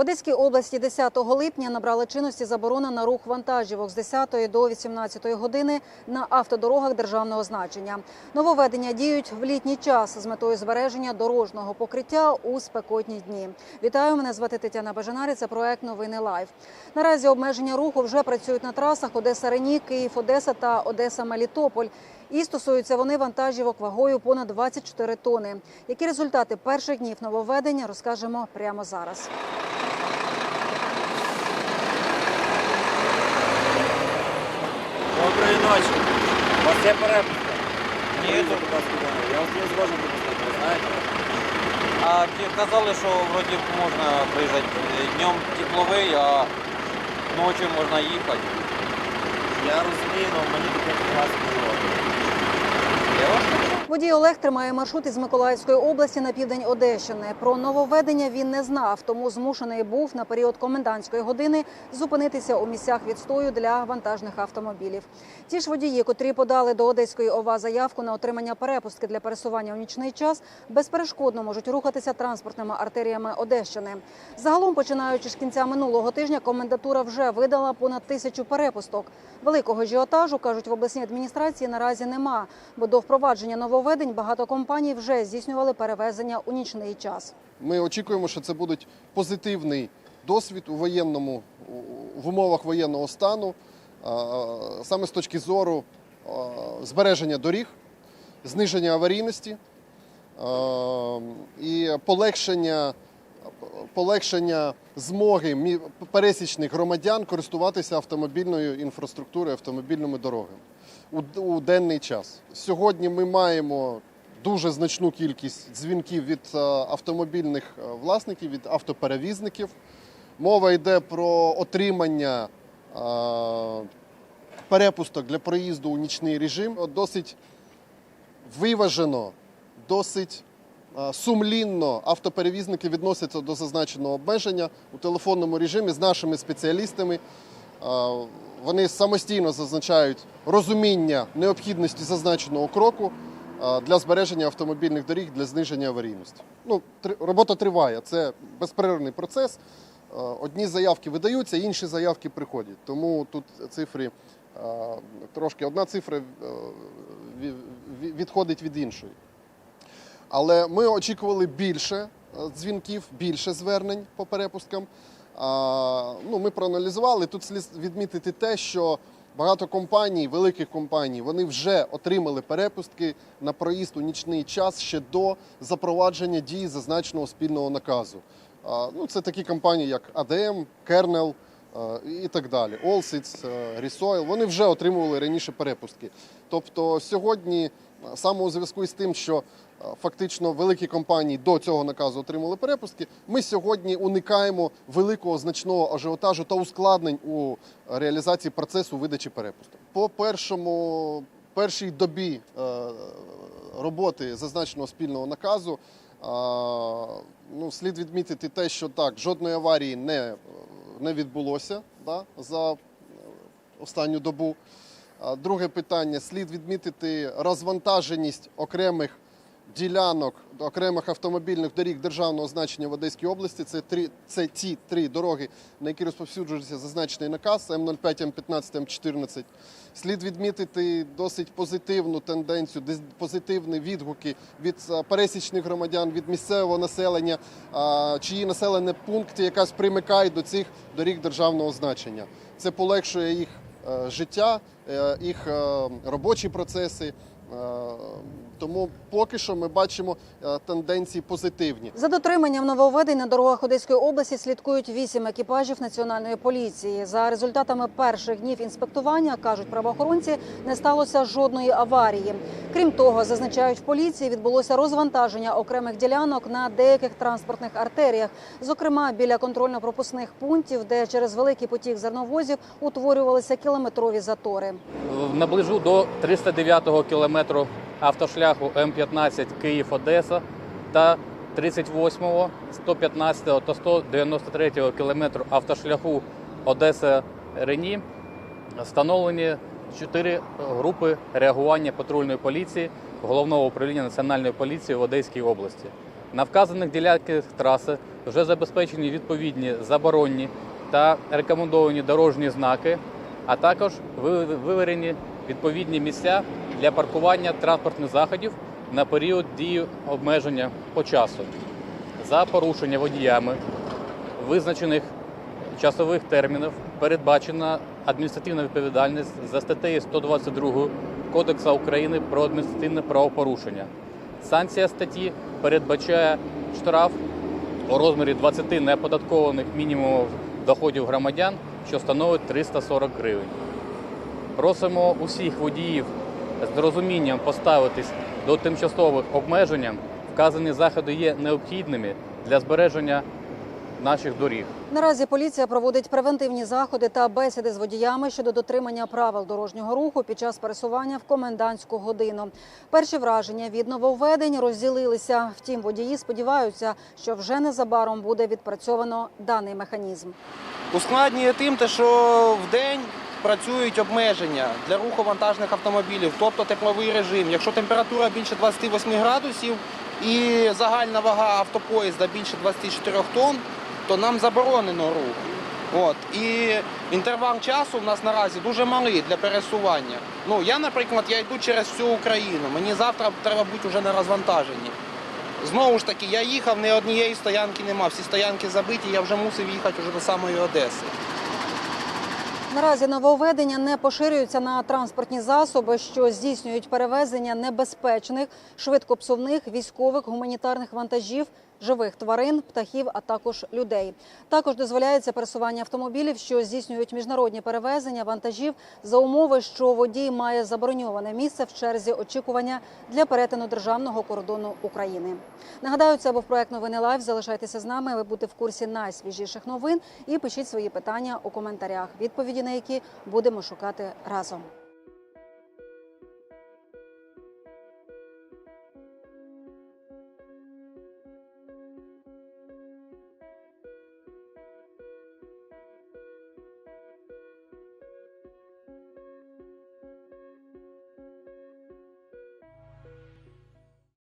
Одеській області 10 липня набрала чинності заборона на рух вантажівок з 10 до 18 години на автодорогах державного значення. Нововведення діють в літній час з метою збереження дорожнього покриття у спекотні дні. Вітаю, мене звати Тетяна Бажанари. Це проект Новини Лайв. Наразі обмеження руху вже працюють на трасах Одеса Рені, Київ, Одеса та Одеса Мелітополь. І стосуються вони вантажівок вагою понад 24 тони. Які результати перших днів нововведення розкажемо прямо зараз. Доброї ночі. У вас є перепустка? Ні, Ні, тут. будь ласка. Я вас не зможу допустити, ви знаєте? А ті казали, що вроді можна приїжджати днем тепловий, а ночі можна їхати. Я розумію, але мені таке не було. Водій Олег тримає маршрут із Миколаївської області на південь Одещини. Про нововведення він не знав, тому змушений був на період комендантської години зупинитися у місцях відстою для вантажних автомобілів. Ті ж водії, котрі подали до Одеської ОВА заявку на отримання перепустки для пересування у нічний час, безперешкодно можуть рухатися транспортними артеріями Одещини. Загалом, починаючи з кінця минулого тижня, комендатура вже видала понад тисячу перепусток. Великого ажіотажу, кажуть в обласній адміністрації, наразі нема, бо до впровадження нововведень багато компаній вже здійснювали перевезення у нічний час. Ми очікуємо, що це буде позитивний досвід у воєнному в умовах воєнного стану, саме з точки зору збереження доріг, зниження аварійності і полегшення. Полегшення змоги пересічних громадян користуватися автомобільною інфраструктурою, автомобільними дорогами у, денний час. Сьогодні ми маємо дуже значну кількість дзвінків від е, автомобільних е, власників, від автоперевізників. Мова йде про отримання е, перепусток для проїзду у нічний режим. Досить виважено, досить сумлінно автоперевізники відносяться до зазначеного обмеження у телефонному режимі з нашими спеціалістами. Вони самостійно зазначають розуміння необхідності зазначеного кроку для збереження автомобільних доріг для зниження аварійності. Ну, робота триває, це безперервний процес. Одні заявки видаються, інші заявки приходять. Тому тут цифри трошки одна цифра е, ві- ві- відходить від іншої. Але ми очікували більше е, дзвінків, більше звернень по перепусткам. Ну, ми проаналізували. Тут слід відмітити те, що багато компаній, великих компаній, вони вже отримали перепустки на проїзд у нічний час ще до запровадження дії зазначеного спільного наказу. Ну, це такі компанії, як ADM, Kernel е, і так далі. Allseeds, е, Resoil, вони вже отримували раніше перепустки. Тобто сьогодні, е, саме у зв'язку з тим, що фактично великі компанії до цього наказу отримали перепустки, ми сьогодні уникаємо великого значного ажіотажу та ускладнень у реалізації процесу видачі перепусток. По першому першій добі е, роботи зазначеного спільного наказу. Ну, слід відмітити те, що так, жодної аварії не, не відбулося да, за останню добу. Друге питання: слід відмітити розвантаженість окремих ділянок, окремих автомобільних доріг державного значення в Одеській області. Це три це ті три дороги, на які розповсюджується зазначений наказ М05, М15, М14. Слід відмітити досить позитивну тенденцію, позитивні відгуки від пересічних громадян, від місцевого населення, чиї населені пункти якраз примикають до цих доріг державного значення. Це полегшує їх е, життя, е, їх е, робочі процеси. Тому поки що ми бачимо е, тенденції позитивні. За дотриманням нововведень на дорогах Одеської області слідкують вісім екіпажів національної поліції. За результатами перших днів інспектування кажуть правоохоронці, не сталося жодної аварії. Крім того, зазначають в поліції, відбулося розвантаження окремих ділянок на деяких транспортних артеріях, зокрема біля контрольно-пропускних пунктів, де через великий потік зерновозів утворювалися кілометрові затори. наближу до 309-го кілометру автошляху М15 Київ-Одеса та 38-го, 115-го та 193-го кілометру автошляху Одеса-Рені встановлені чотири групи реагування патрульної поліції Головного управління Національної поліції в Одеській області. На вказаних ділянках траси вже забезпечені відповідні заборонні та рекомендовані дорожні знаки, а також ви- виведені відповідні місця для паркування транспортних заходів на період дії обмеження по часу. За порушення водіями визначених часових термінів передбачена адміністративна відповідальність за статтею 122 Кодексу України про адміністративне правопорушення. Санкція статті передбачає штраф у розмірі 20 неоподаткованих мінімумів доходів громадян, що становить 340 гривень. Просимо усіх водіїв з розумінням поставитись до тимчасових обмежень. Вказані заходи є необхідними для збереження наших доріг. Наразі поліція проводить превентивні заходи та бесіди з водіями щодо дотримання правил дорожнього руху під час пересування в комендантську годину. Перші враження від нововведень розділилися. Втім, водії сподіваються, що вже незабаром буде відпрацьовано даний механізм. Ускладнює тим, що в день працюють обмеження для руху вантажних автомобілів, тобто тепловий режим. Якщо температура більше 28 градусів і загальна вага автопоїзда більше 24 тонн, то нам заборонено рух. От. І інтервал часу в нас наразі дуже малий для пересування. Ну, я, наприклад, я йду через всю Україну. Мені завтра треба бути вже на розвантаженні. Знову ж таки, я їхав, ні однієї стоянки нема. Всі стоянки забиті, я вже мусив їхати вже до самої Одеси. Наразі нововведення не поширюються на транспортні засоби, що здійснюють перевезення небезпечних, швидкопсувних, військових, гуманітарних вантажів, живих тварин, птахів, а також людей. Також дозволяється пересування автомобілів, що здійснюють міжнародні перевезення вантажів за умови, що водій має забороньоване місце в черзі очікування для перетину державного кордону України. Нагадаю, це був проект новини Лайв. Залишайтеся з нами. Ви будете в курсі найсвіжіших новин і пишіть свої питання у коментарях, відповіді на які будемо шукати разом.